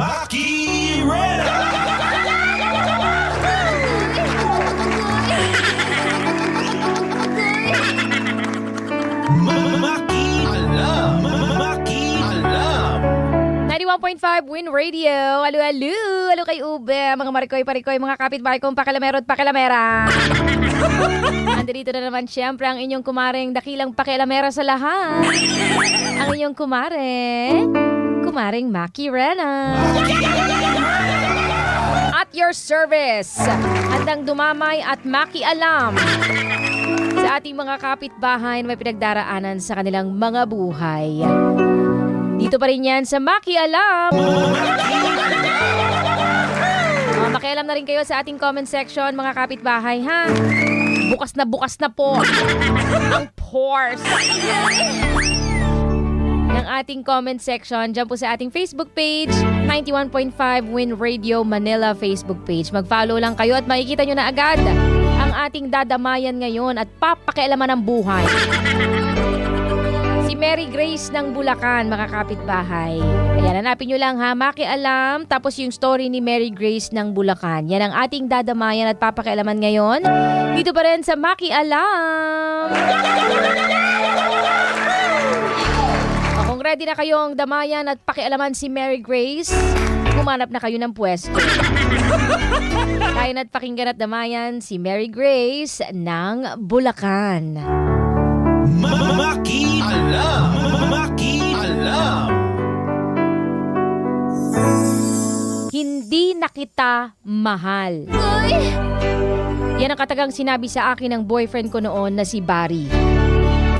Maki Rena! Maki Alam! Maki Alam! 91.5 Win Radio. Alo, alo. Alo kay Ube. Mga marikoy, parikoy, mga kapitbahay kong pakilamero at pakilamera. Nandito na naman siyempre ang inyong kumaring dakilang pakialamera sa lahat. Ang inyong kumare, kumaring Maki Rena. At your service. Handang dumamay at Maki Alam. Sa ating mga kapitbahay na may pinagdaraanan sa kanilang mga buhay. Dito pa rin yan sa Maki Alam. Uh, makialam na rin kayo sa ating comment section, mga kapitbahay, ha? Bukas na bukas na po ang pores ating comment section dyan po sa ating Facebook page, 91.5 Win Radio Manila Facebook page. Mag-follow lang kayo at makikita nyo na agad ang ating dadamayan ngayon at papakialaman ng buhay. Si Mary Grace ng Bulacan, mga kapitbahay. Ayan, hanapin nyo lang ha, makialam. Tapos yung story ni Mary Grace ng Bulacan. Yan ang ating dadamayan at papakialaman ngayon. Dito pa rin sa Makialam. Ready na kayong damayan at pakialaman si Mary Grace, humanap na kayo ng pwesto. Tayo na't pakinggan at damayan si Mary Grace ng Bulacan. Maki Alam! Maki Alam! Hindi na kita mahal. Yan ang katagang sinabi sa akin ng boyfriend ko noon na si Barry.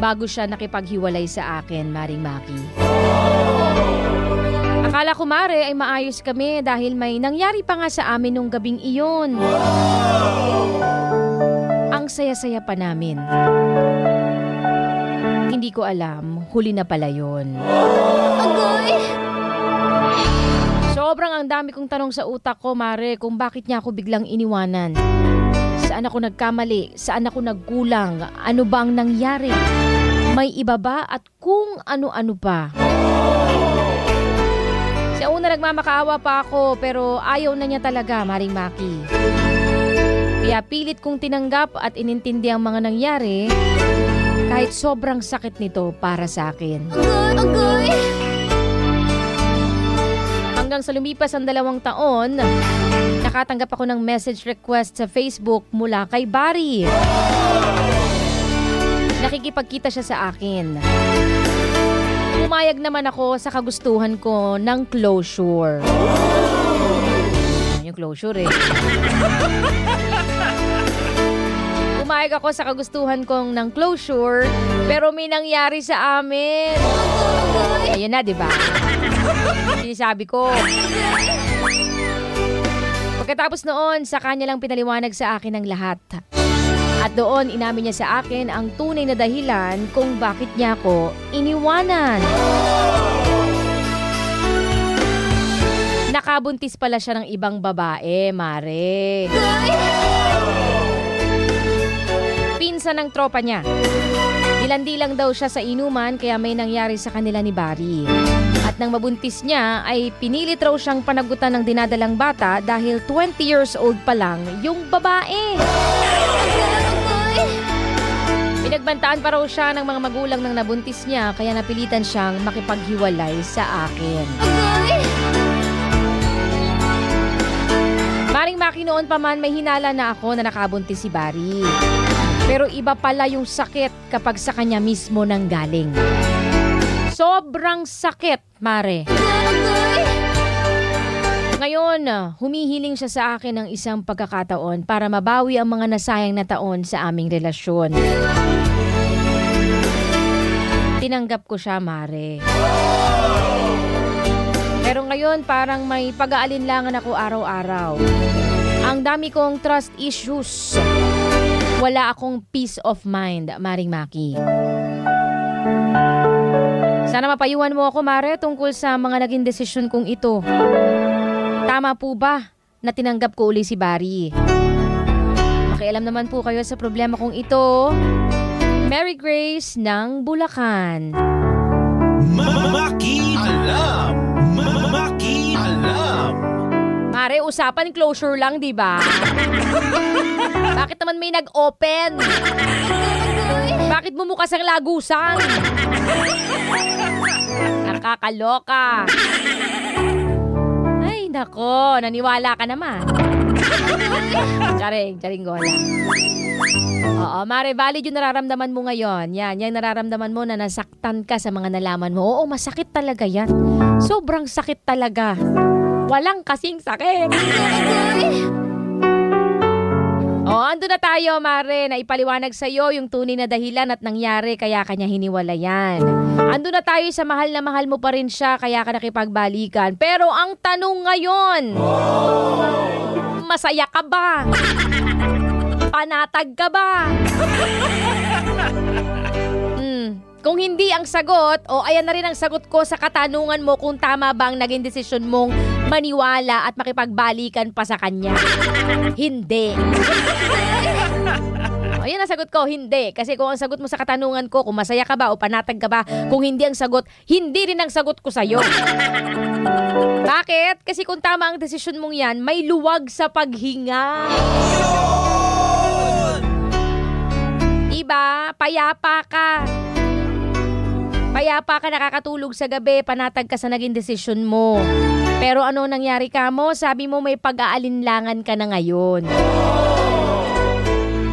Bago siya nakipaghiwalay sa akin, Maring Maki. Akala ko, Mare, ay maayos kami dahil may nangyari pa nga sa amin nung gabing iyon. Ang saya-saya pa namin. Hindi ko alam, huli na pala yun. Sobrang ang dami kong tanong sa utak ko, Mare, kung bakit niya ako biglang iniwanan. Saan ako nagkamali? Saan ako nagkulang? Ano ba ang nangyari? May iba ba? At kung ano-ano pa? Sa una nagmamakaawa pa ako pero ayaw na niya talaga, Maring Maki. Kaya pilit kong tinanggap at inintindi ang mga nangyari kahit sobrang sakit nito para sa akin. Hanggang sa lumipas ang dalawang taon, nakatanggap ako ng message request sa Facebook mula kay Barry. Nakikipagkita siya sa akin. Pumayag naman ako sa kagustuhan ko ng closure. Yung closure eh. Pumayag ako sa kagustuhan kong ng closure, pero may nangyari sa amin. Ayun na, di ba? Sinasabi ko. Pagkatapos noon, sa kanya lang pinaliwanag sa akin ang lahat. At doon, inamin niya sa akin ang tunay na dahilan kung bakit niya ako iniwanan. Nakabuntis pala siya ng ibang babae, Mare. Pinsan ng tropa niya. Dilan-dilang daw siya sa inuman kaya may nangyari sa kanila ni Barry. At nang mabuntis niya ay pinilit raw siyang panagutan ng dinadalang bata dahil 20 years old pa lang yung babae. Pinagbantaan pa raw siya ng mga magulang ng nabuntis niya kaya napilitan siyang makipaghiwalay sa akin. Maring Maki noon pa man may hinala na ako na nakabuntis si Barry. Pero iba pala yung sakit kapag sa kanya mismo nang galing. Sobrang sakit, Mare. Ngayon, humihiling siya sa akin ng isang pagkakataon para mabawi ang mga nasayang na taon sa aming relasyon. Tinanggap ko siya, Mare. Pero ngayon, parang may pag-aalinlangan ako araw-araw. Ang dami kong trust issues. Wala akong peace of mind, Maring Maki. Sana mapayuhan mo ako, Mare, tungkol sa mga naging desisyon kong ito. Tama po ba na tinanggap ko uli si Barry? Makialam naman po kayo sa problema kong ito. Mary Grace ng Bulacan. Maki Alam! Maki Alam! Mare, usapan closure lang, di ba? Bakit naman may nag-open? Bakit bumukas ang lagusan? Nakakaloka. Ay, nako. Naniwala ka naman. Charing, charing gola. Oo, Mare, valid yung nararamdaman mo ngayon. Yan, yung nararamdaman mo na nasaktan ka sa mga nalaman mo. Oo, masakit talaga yan. Sobrang sakit talaga. Walang kasing sakit. Oh, ando na tayo, Mare, na ipaliwanag sa iyo yung tunay na dahilan at nangyari kaya kanya hiniwalayan. Ando na tayo sa mahal na mahal mo pa rin siya kaya ka nakipagbalikan. Pero ang tanong ngayon, masaya ka ba? Panatag ka ba? Hmm. Kung hindi ang sagot, o ayan na rin ang sagot ko sa katanungan mo kung tama ba ang naging desisyon mong maniwala at makipagbalikan pa sa kanya. hindi. O, yan ang sagot ko, hindi. Kasi kung ang sagot mo sa katanungan ko, kung masaya ka ba o panatag ka ba, kung hindi ang sagot, hindi rin ang sagot ko sa'yo. Bakit? Kasi kung tama ang desisyon mong yan, may luwag sa paghinga. Diba? Payapa ka. Payapa ka nakakatulog sa gabi, panatag ka sa naging desisyon mo. Pero ano nangyari ka mo? Sabi mo may pag-aalinlangan ka na ngayon.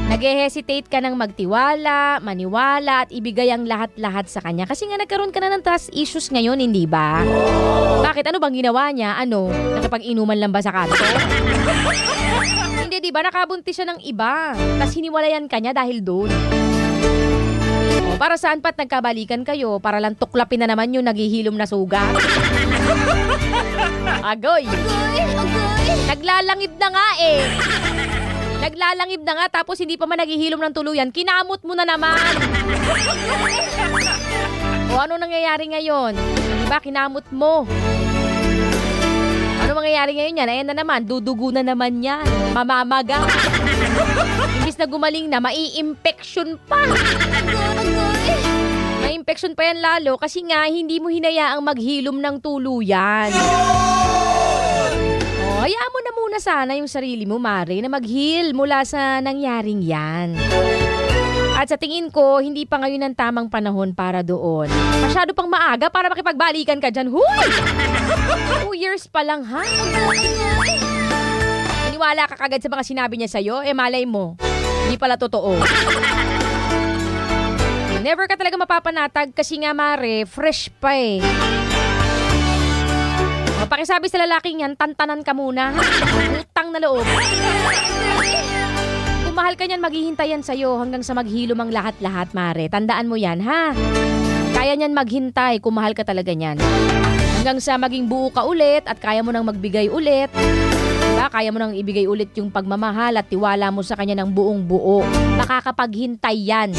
Nag-hesitate ka ng magtiwala, maniwala at ibigay ang lahat-lahat sa kanya. Kasi nga nagkaroon ka na ng trust issues ngayon, hindi ba? Bakit? Ano bang ginawa niya? Ano? Nakapag-inuman lang ba sa kanto? hindi, di ba? Nakabuntis siya ng iba. Tapos hiniwalayan ka niya dahil doon. O, para saan pa't nagkabalikan kayo? Para lang tuklapin na naman yung naghihilom na sugat? Agoy! Naglalangib na nga eh! Naglalangib na nga tapos hindi pa man naghihilom ng tuluyan, kinamot mo na naman! o ano nangyayari ngayon? Diba, kinamot mo. Ano mangyayari ngayon yan? Ayan na naman, dudugo na naman yan. Mamamaga. Imbis na gumaling na, mai-infection pa. May-infection pa yan lalo kasi nga hindi mo hinayaang maghilom ng tuluyan. Oh, hayaan mo na muna sana yung sarili mo, Mare, na mag-heal mula sa nangyaring yan. At sa tingin ko, hindi pa ngayon ang tamang panahon para doon. Masyado pang maaga para makipagbalikan ka dyan. Huy! Two years pa lang, ha? Naniwala ka kagad sa mga sinabi niya sa'yo, eh malay mo. Hindi pala totoo. Never ka talaga mapapanatag kasi nga mare, fresh pa eh. O, pakisabi sa lalaking yan, tantanan ka muna. Utang na loob. Kung mahal ka niyan, maghihintayan sa'yo hanggang sa maghilom ang lahat-lahat, mare. Tandaan mo yan, ha? Kaya niyan maghintay kung mahal ka talaga niyan. Hanggang sa maging buo ka ulit at kaya mo nang magbigay ulit. Diba? Kaya mo nang ibigay ulit yung pagmamahal at tiwala mo sa kanya ng buong buo. Makakapaghintay yan.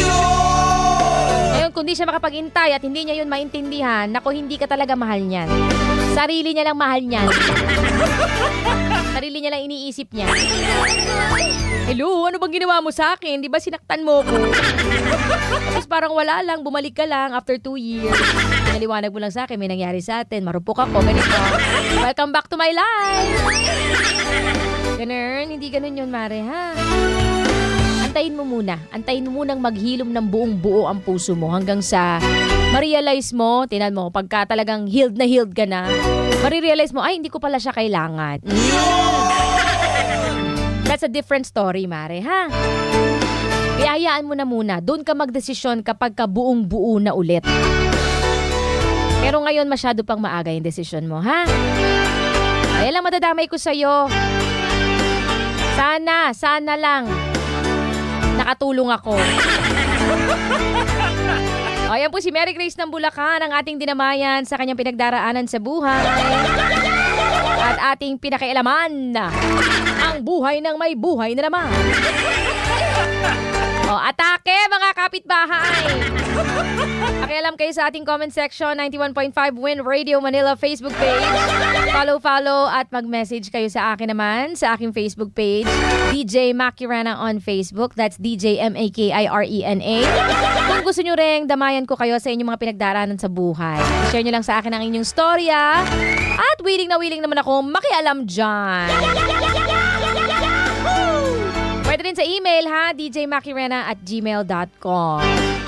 Ngayon, kung di siya makapaghintay at hindi niya yun maintindihan, nako, hindi ka talaga mahal niyan. Sarili niya lang mahal niyan. Sarili niya lang iniisip niya. Hello, ano bang ginawa mo sa akin? Di ba sinaktan mo ko? Tapos parang wala lang, bumalik ka lang after two years. Pinaliwanag mo lang sa akin, may nangyari sa atin, marupok ako, ganito. Welcome back to my life! Ganun, hindi ganun yun, Mare, ha? Antayin mo muna. Antayin mo munang maghilom ng buong buo ang puso mo hanggang sa ma-realize mo, tinan mo, pagka talagang healed na healed ka na, marirealize mo, ay, hindi ko pala siya kailangan. That's a different story, Mare, ha? Kaya hayaan mo na muna. Doon ka magdesisyon kapag ka buong buo na ulit. Pero ngayon, masyado pang maaga yung desisyon mo, ha? Kaya lang madadamay ko sa'yo. Sana, sana lang. Nakatulong ako. O, ayan po si Mary Grace ng Bulacan, ang ating dinamayan sa kanyang pinagdaraanan sa buhay. At ating pinakailaman, ang buhay ng may buhay na naman. O, atake mga kapitbahay! Pakialam kayo sa ating comment section, 91.5 Win Radio Manila Facebook page. Follow, follow at mag-message kayo sa akin naman sa aking Facebook page, DJ Makirana on Facebook. That's DJ M-A-K-I-R-E-N-A. Kung gusto nyo rin, damayan ko kayo sa inyong mga pinagdaranan sa buhay. Share nyo lang sa akin ang inyong storya. At willing na willing naman ako makialam dyan. Pwede rin sa email ha, djmakirena at gmail.com.